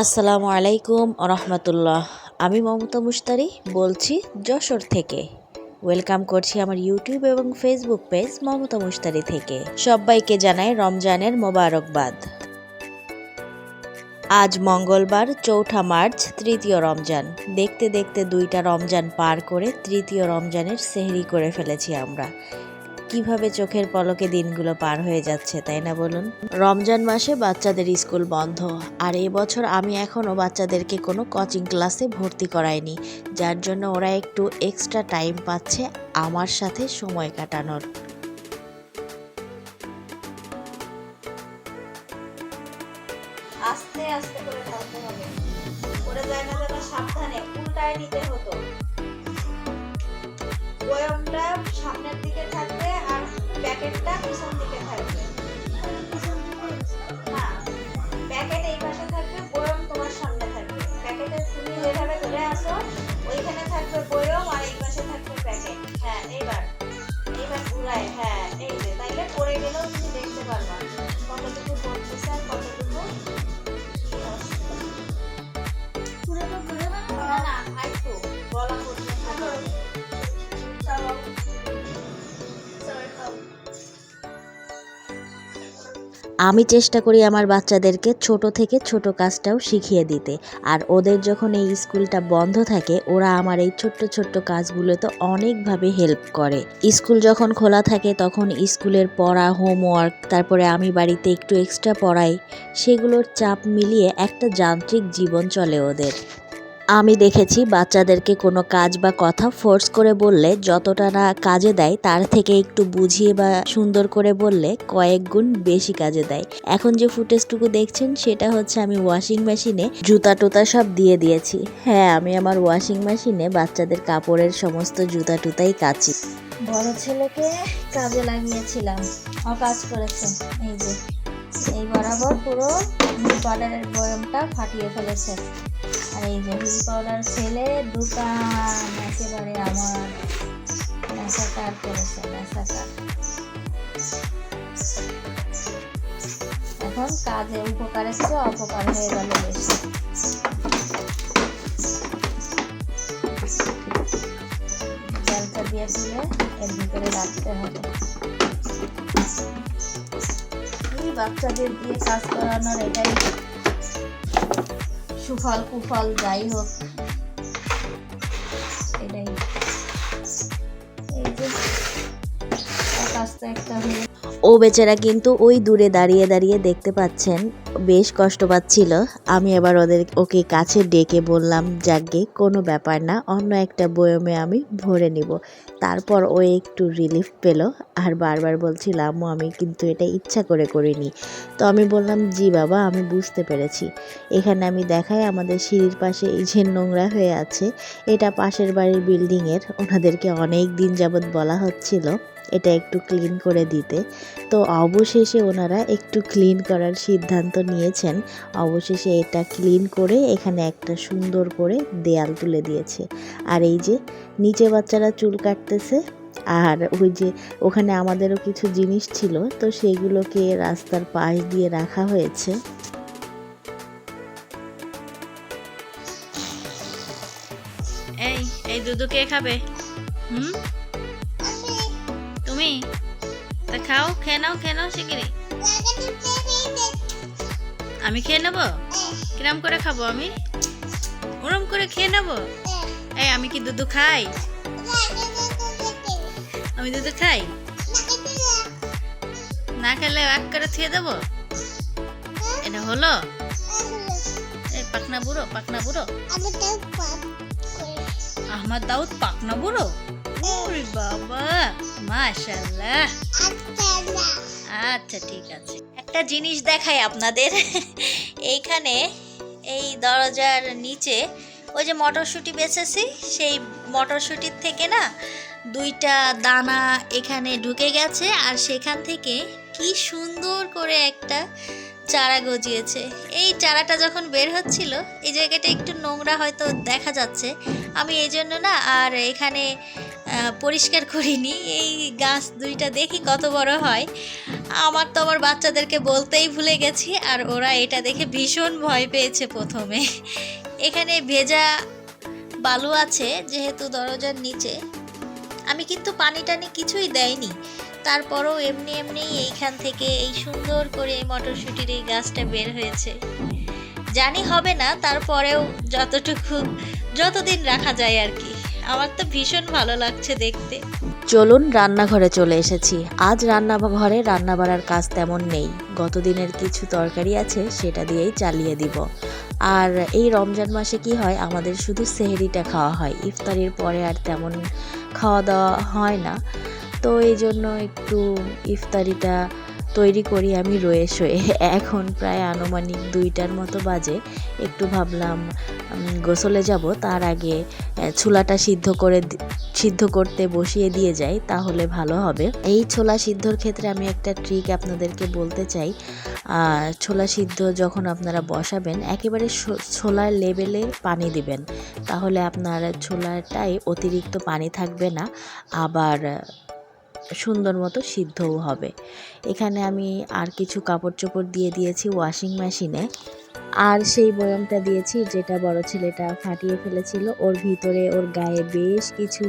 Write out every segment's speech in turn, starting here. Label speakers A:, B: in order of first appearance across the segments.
A: আসসালামু আলাইকুম রহমতুল্লাহ। আমি মমতা মুশতারি বলছি যশোর থেকে। ওয়েলকাম করছি আমার ইউটিউব এবং ফেসবুক পেজ মমতা মুশতারি থেকে। সবাইকে জানাই রমজানের মোবারকবাদ। আজ মঙ্গলবার, চৌঠা মার্চ, তৃতীয় রমজান। দেখতে দেখতে দুইটা রমজান পার করে তৃতীয় রমজানের সেহরি করে ফেলেছি আমরা। কীভাবে চোখের পলকে দিনগুলো পার হয়ে যাচ্ছে, তাই না বলুন? রমজান মাসে বাচ্চাদের স্কুল বন্ধ, আর এবছর আমি এখনও বাচ্চাদেরকে কোনো কোচিং ক্লাসে ভর্তি করাইনি, যার জন্য ওরা একটু এক্সট্রা টাইম পাচ্ছে আমার সাথে সময় কাটানোর।
B: আস্তে আস্তে করে সাবধানে, উল্টায় হতো। বয়মটা সামনের দিকে থাকবে আর প্যাকেটটা পিছন দিকে থাকবে।
A: আমি চেষ্টা করি আমার বাচ্চাদেরকে ছোট থেকে ছোট কাজটাও শিখিয়ে দিতে। আর ওদের যখন এই স্কুলটা বন্ধ থাকে, ওরা আমার এই ছোট্ট ছোট্ট কাজগুলোতে অনেকভাবে হেল্প করে। স্কুল যখন খোলা থাকে, তখন স্কুলের পড়া হোমওয়ার্ক তারপরে আমি বাড়িতে একটু এক্সট্রা পড়াই, সেগুলোর চাপ মিলিয়ে একটা যান্ত্রিক জীবন চলে ওদের। আমি দেখেছি বাচ্চাদেরকে কোনো কাজ বা কথা ফোর্স করে বললে যতটা না কাজে দেয়, তার থেকে একটু বুঝিয়ে বা সুন্দর করে বললে কয়েক গুণ বেশি কাজে দেয়। এখন যে ফুটেজটুকু দেখছেন, সেটা হচ্ছে আমি ওয়াশিং মেশিনে জুতা টুতা সব দিয়ে দিয়েছি। হ্যাঁ আমি আমার ওয়াশিং মেশিনে বাচ্চাদের কাপড়ের সমস্ত জুতা টুতাই কাচি।
B: বড় ছেলেকে কাজে লাগিয়েছিলাম। ও কাজ করেছে। এই যে, এই বরাবর পুরো হুইল বয়মটা ফাটিয়ে ফেলেছে। এই যে হুইল পাউডার ছেলে দোকান একেবারে আমার নেশাকার করেছে, নেশাকার। এখন কাজে উপকারের চেয়ে অপকার হয়ে গেল বেশি। জলটা দিয়ে তুলে এর ভিতরে রাখতে হবে। বাচ্চাদের দিয়ে কাজ করানোর এটাই সুফল কুফল যাই হোক।
A: ও বেচারা কিন্তু ওই দূরে দাঁড়িয়ে দাঁড়িয়ে দেখতে পাচ্ছেন, বেশ কষ্ট পাচ্ছিল। আমি এবার ওদের, ওকে কাছে ডেকে বললাম যাকে কোনো ব্যাপার না, অন্য একটা বয়মে আমি ভরে নিব। তারপর ও একটু রিলিফ পেল আর বারবার বলছিল, আম্মু, আমি কিন্তু এটা ইচ্ছা করে করিনি। তো আমি বললাম, জি বাবা, আমি বুঝতে পেরেছি। এখানে আমি দেখাই আমাদের সিঁড়ির পাশে এই যে নোংরা হয়ে আছে, এটা পাশের বাড়ির বিল্ডিংয়ের ওনাদেরকে অনেক দিন যাবৎ বলা হচ্ছিল। এটা একটু ক্লিন করে দিতে। তো অবশেষে ওনারা একটু ক্লিন করার সিদ্ধান্ত নিয়েছেন। অবশেষে এটা ক্লিন করে এখানে একটা সুন্দর করে দেয়াল তুলে দিয়েছে। আর এই যে নিচে বাচ্চারা চুল কাটতেছে, আর ওই যে ওখানে আমাদেরও কিছু জিনিস ছিল, তো সেগুলোকে রাস্তার পাশ দিয়ে রাখা হয়েছে।
C: এই এই দুধু কে খাবে? হুম? তুমি? তা খাও খেয়ে নাও খেয়ে নাও শিগগিরি আমি খেয়ে নেব? কিরম করে খাব আমি? ওরম করে খেয়ে নেব? এই আমি কি দুধু খাই? আমি দুধু খাই? না খেলে এক করে থুয়ে দেবো? এটা হলো? এই পাকনা বুড়ো পাকনা বুড়ো। আহমদ দাউদ পাকনা বুড়ো? ওরে বাবা মাশাল্লাহ আচ্ছা ঠিক আছে। একটা জিনিস দেখাই আপনাদের। এইখানে এই দরজার নিচে ওই যে মটরশুঁটি বেচেছি সেই মটরশুঁটির থেকে না দুইটা দানা এখানে ঢুকে গেছে, আর সেখান থেকে কি সুন্দর করে একটা চারা গজিয়েছে। এই চারাটা যখন বের হচ্ছিল, এই জায়গাটা একটু নোংরা হয়তো দেখা যাচ্ছে। আমি এই জন্য না আর এখানে পরিষ্কার করিনি। এই গাছ দুইটা দেখি কত বড় হয়। আমার তো আমার বাচ্চাদেরকে বলতেই ভুলে গেছি আর ওরা এটা দেখে ভীষণ ভয় পেয়েছে প্রথমে। এখানে ভেজা বালু আছে, যেহেতু দরজার নিচে। আমি কিন্তু পানি টানি কিছুই দেয়নি। তারপরও এমনি এমনি এইখান থেকে এই সুন্দর করে এই মটরশুঁটির এই গাছটা বের হয়েছে। জানি হবে না, তারপরেও যতটুকু, যতদিন রাখা যায় আর কি। আমার তো ভীষণ ভালো লাগছে দেখতে।
A: চলুন, রান্নাঘরে চলে এসেছি। আজ রান্নাঘরে রান্না বাড়ার কাজ তেমন নেই। গত দিনের কিছু তরকারি আছে, সেটা দিয়েই চালিয়ে দিব। আর এই রমজান মাসে কি হয়, আমাদের শুধু সেহেরিটা খাওয়া হয়। ইফতারির পরে আর তেমন খাওয়া দাওয়া হয় না। তো এই জন্য একটু ইফতারিটা তৈরি করি আমি রয়ে শয়ে। এখন প্রায় আনুমানিক দুইটার মতো বাজে। একটু ভাবলাম গোসলে যাব, তার আগে ছোলাটা সিদ্ধ করে সিদ্ধ করতে বসিয়ে দিয়ে যাই, তাহলে ভালো হবে। এই ছোলা সিদ্ধর ক্ষেত্রে আমি একটা ট্রিক আপনাদেরকে বলতে চাই। ছোলা সিদ্ধ যখন আপনারা বসাবেন, একেবারে ছোলার লেভেলে পানি দিবেন। তাহলে আপনার ছোলাটাই অতিরিক্ত পানি থাকবে না। আবার সুন্দর মতো সিদ্ধও হবে। এখানে আমি আর কিছু কাপড় চোপড় দিয়ে দিয়েছি ওয়াশিং মেশিনে আর সেই বয়ামটা দিয়েছি যেটা বড় ছেলেটা ফাটিয়ে ফেলেছিল। ওর ভিতরে ওর গায়ে বেশ কিছু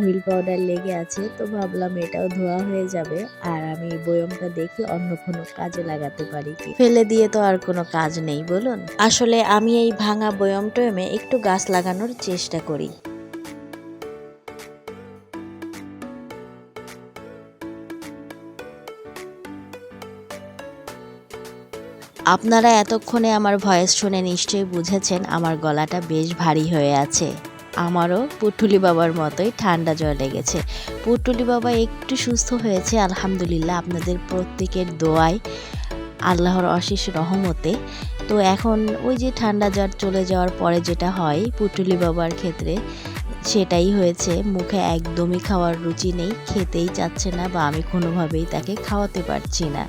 A: হুইল পাউডার লেগে আছে। তো ভাবলাম এটাও ধোয়া হয়ে যাবে। আর আমি বয়মটা দেখি অন্য কোনো কাজে লাগাতে পারি কি? ফেলে দিয়ে তো আর কোনো কাজ নেই, বলুন। আসলে আমি এই ভাঙা বয়ম টয়মে একটু গাছ লাগানোর চেষ্টা করি। আপনারা এতক্ষণে আমার ভয়েস শুনে নিশ্চয়ই বুঝেছেন আমার গলাটা বেশ ভারী হয়ে আছে। আমারও পুটুলি বাবার মতোই ঠান্ডা জ্বর লেগেছে। পুটুলি বাবা একটু সুস্থ হয়েছে, আলহামদুলিল্লাহ। আপনাদের প্রত্যেকের দোয়ায়, আল্লাহর অশেষ রহমতে। তো এখন ওই যে ঠান্ডা জ্বর চলে যাওয়ার পরে যেটা হয়, পুটুলি বাবার ক্ষেত্রে সেটাই হয়েছে। মুখে একদমই খাওয়ার রুচি নেই, খেতেই চাচ্ছে না বা আমি কোনোভাবেই তাকে খাওয়াতে পারছি না।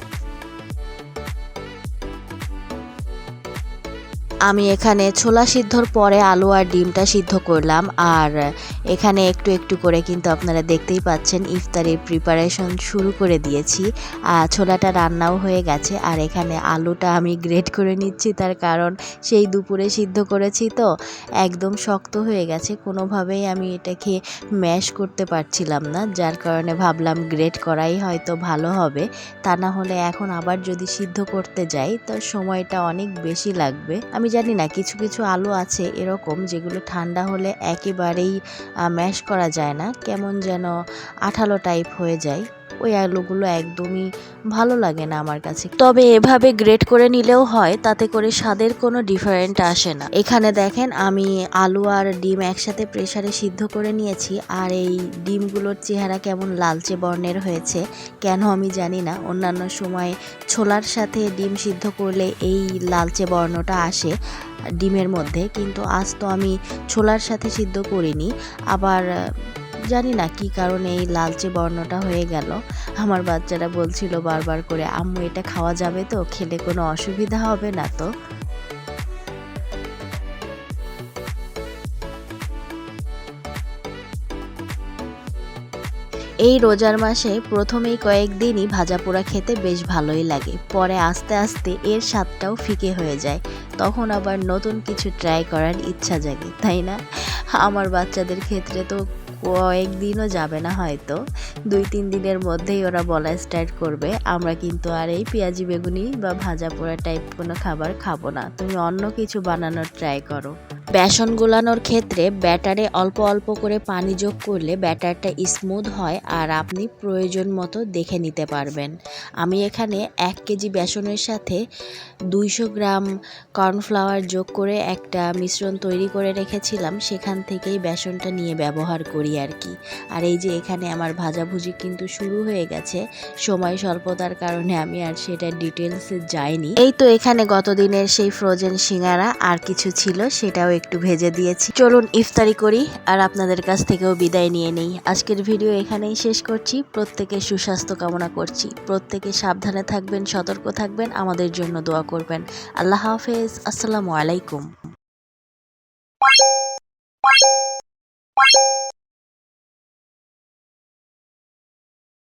A: আমি এখানে ছোলা সিদ্ধর পরে আলু আর ডিমটা সিদ্ধ করলাম। আর এখানে একটু একটু করে কিন্তু আপনারা দেখতেই পাচ্ছেন, ইফতারের প্রিপারেশন শুরু করে দিয়েছি। আর ছোলাটা রান্নাও হয়ে গেছে। আর এখানে আলুটা আমি গ্রেট করে নিচ্ছি, তার কারণ সেই দুপুরে সিদ্ধ করেছি তো, একদম শক্ত হয়ে গেছে। কোনোভাবেই আমি এটাকে ম্যাশ করতে পারছিলাম না, যার কারণে ভাবলাম গ্রেট করাই হয়তো ভালো হবে। তা না হলে এখন আবার যদি সিদ্ধ করতে যাই, তো সময়টা অনেক বেশি লাগবে। আমি জানি না, কিছু কিছু আলু আছে এরকম যেগুলো ঠান্ডা হলে একেবারেই ম্যাশ করা যায় না। কেমন যেন আঠালো টাইপ হয়ে যায়। ওই আলুগুলো একদমই ভালো লাগে না আমার কাছে। তবে এভাবে গ্রেট করে নিলেও হয়, তাতে করে স্বাদের কোনো ডিফারেন্ট আসে না। এখানে দেখেন, আমি আলু আর ডিম একসাথে প্রেসারে সিদ্ধ করে নিয়েছি, আর এই ডিমগুলোর চেহারা কেমন লালচে বর্ণের হয়েছে, কেন আমি জানি না। অন্যান্য সময় ছোলার সাথে ডিম সিদ্ধ করলে এই লালচে বর্ণটা আসে ডিমের মধ্যে, কিন্তু আজ তো আমি ছোলার সাথে সিদ্ধ করিনি। আবার জানি না কি কারণে এই লালচে বর্ণটা হয়ে গেল। আমার বাচ্চারা বলছিল বারবার করে, আম্মু, এটা খাওয়া যাবে তো? খেলে কোনো অসুবিধা হবে না তো? এই রোজার মাসে প্রথমেই কয়েকদিনই ভাজা পোড়া খেতে বেশ ভালোই লাগে। পরে আস্তে আস্তে এর স্বাদটাও ফিকে হয়ে যায়। তখন আবার নতুন কিছু ট্রাই করার ইচ্ছা জাগে, তাই না? আমার বাচ্চাদের ক্ষেত্রে তো কয়েকদিনও যাবে না হয়তো। দুই, তিন দিনের মধ্যেই ওরা বলা স্টার্ট করবে। আমরা কিন্তু আর এই পেঁয়াজি বেগুনি বা ভাজা পোড়া টাইপ কোনো খাবার খাব না। তুমি অন্য কিছু বানানোর ট্রাই করো। বেসন গোলানোর ক্ষেত্রে ব্যাটারে অল্প অল্প করে পানি যোগ করলে ব্যাটারটা স্মুথ হয় আর আপনি প্রয়োজন মতো দেখে নিতে পারবেন। আমি এখানে এক কেজি বেসনের সাথে দুইশো গ্রাম কর্নফ্লাওয়ার যোগ করে একটা মিশ্রণ তৈরি করে রেখেছিলাম। সেখান থেকেই বেসনটা নিয়ে ব্যবহার করি আর কি। আর এই যে এখানে আমার ভাজাভুজি কিন্তু শুরু হয়ে গেছে। সময় স্বল্পতার কারণে আমি আর সেটা ডিটেলসে যাইনি। এই তো এখানে গতদিনের সেই ফ্রোজেন সিঙ্গারা আর কিছু ছিল, সেটাও একটু ভেজে দিয়েছি। চলুন ইফতারি করি আর আপনাদের কাছ থেকেও বিদায় নিয়ে নেই। আজকের ভিডিও এখানেই শেষ করছি। প্রত্যেকে সুস্বাস্থ্য কামনা করছি। প্রত্যেকে সাবধানে থাকবেন, সতর্ক থাকবেন, আমাদের জন্য দোয়া করবেন। আল্লাহ হাফেজ। আসসালামু আলাইকুম।